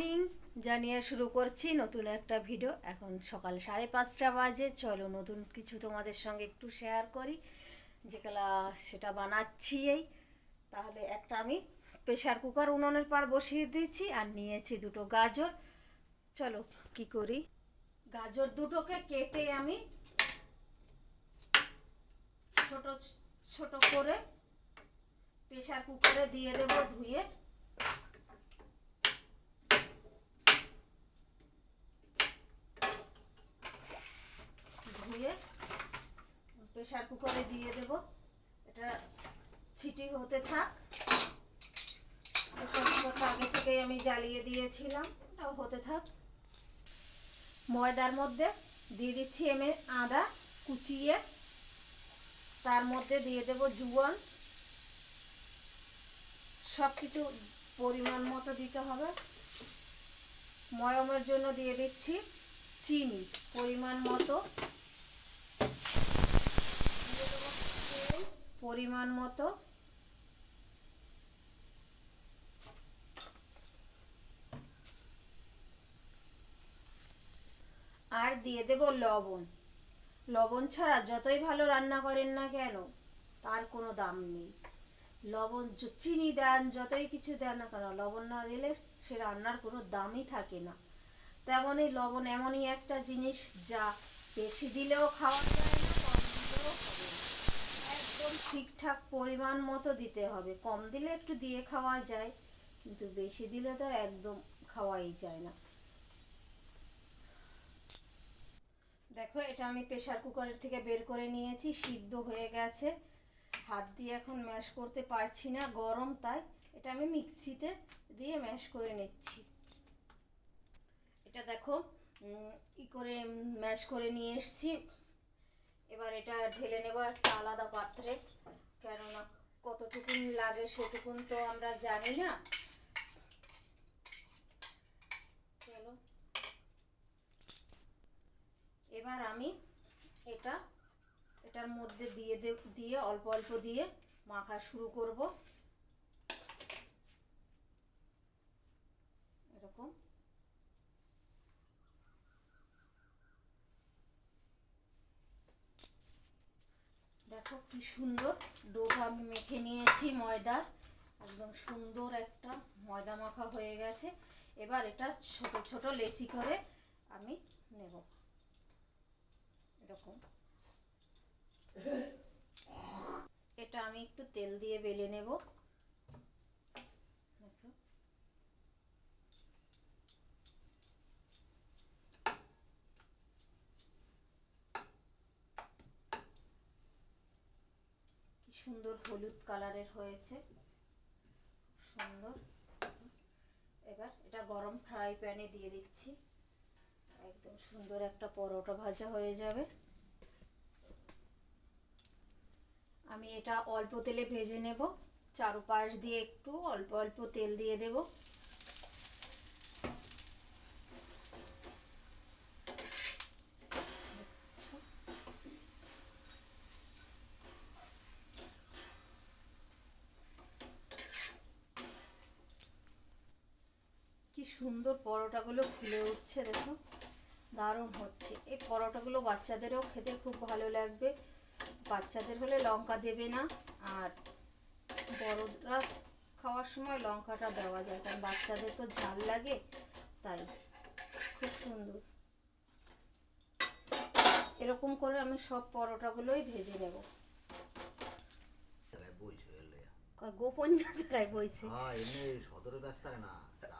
Morning জানিয়ে শুরু করছি নতুন একটা ভিডিও এখন সকাল সাড়ে পাঁচটা বাজে। চলো নতুন কিছু তোমাদের সঙ্গে একটু শেয়ার করি। যেগুলা সেটা বানাচ্ছি এই। তাহলে একটা আমি প্রেশার কুকার উনুনের পার বসিয়ে দিয়েছি আর নিয়েছি দুটো গাজর। চলো কি করি? গাজর দুটোকে কেটে আমি ছোট ছোট করে প্রেশার কুকারে দিয়ে দেবো ধুয়ে ধুয়ে প্রেশার কুকারে দিয়ে দেব। এটা ছিটি হতে থাক। প্রেশার কুকারটা আগে থেকেই আমি জ্বালিয়ে দিয়েছিলাম। এটাও হতে থাক। ময়দার মধ্যে দিয়ে দিচ্ছি আমি আদা কুচিয়ে। তার মধ্যে দিয়ে দেব জুয়ান। সব কিছু পরিমাণ মতো দিতে হবে। ময়মের জন্য দিয়ে দিচ্ছি চিনি, পরিমাণ মতো দিয়ে দেবো তেল পরিমাণ মতো। আর দিয়ে দেব লবণ। লবণ ছাড়া যতই ভালো রান্না করেন না কেন, তার কোনো দাম নেই। লবণ চিনি দেন, যতই কিছু দেন না কেন, লবণ না দিলে সে রান্নার কোনো দামই থাকে না। তেমনই লবণ এমনই একটা জিনিস যা বেশি দিলেও খাওয়া যায় না কম দিলেও হবে না। একদম ঠিকঠাক পরিমাণ মতো দিতে হবে। কম দিলে একটু দিয়ে খাওয়া যায়, কিন্তু বেশি দিলে তো একদম খাওয়াই যায় না। দেখো, এটা আমি প্রেশার কুকারের থেকে বের করে নিয়েছি, সিদ্ধ হয়ে গেছে। হাত দিয়ে এখন ম্যাশ করতে পারছি না, গরম তাই। এটা আমি মিক্সিতে দিয়ে ম্যাশ করে নিচ্ছি। এটা দেখো ই করে ম্যাশ করে নিয়ে এসছি। এবার এটা ঢেলে নেব একটা আলাদা পাত্রে। কেননা কতটুকুন লাগে সেটুকুন তো আমরা জানি না। চলো। এবার আমি এটা, এটার মধ্যে দিয়ে দিয়ে অল্প অল্প দিয়ে মাখা শুরু করব। এরকম। দেখো কি সুন্দর। ডোটা আমি মেখে নিয়েছি ময়দার। একদম সুন্দর একটা ময়দা মাখা হয়ে গেছে। এবার এটা ছোট ছোট লেচি করে আমি নেব। এরকম। এটা আমি একটু তেল দিয়ে বেলে নেব। সুন্দর হলুদ কালারের হয়েছে। সুন্দর। এবার এটা গরম ফ্রাই প্যানে দিয়ে দিচ্ছি। একদম সুন্দর একটা পরোটা ভাজা হয়ে যাবে। আমি এটা অল্প তেলে ভেজে নেব। চারপাশ দিয়ে একটু অল্প অল্প তেল দিয়ে দেব কি সুন্দর পরোটাগুলো ফুলে উঠছে দেখো। দারুণ হচ্ছে। এই পরোটাগুলো বাচ্চাদেরও খেতে খুব ভালো লাগবে। বাচ্চাদের হলে লঙ্কা দেবে না আর বড়রা খাওয়ার সময় লঙ্কাটা দেওয়া যায় কারণ বাচ্চাদের তো ঝাল লাগে তাই খুব সুন্দর। এরকম করে আমি সব পরোটাগুলোই ভেজে নেব। গোপন জায়গায় বইছে? হ্যাঁ এমনি সদরে ব্যস্ত না।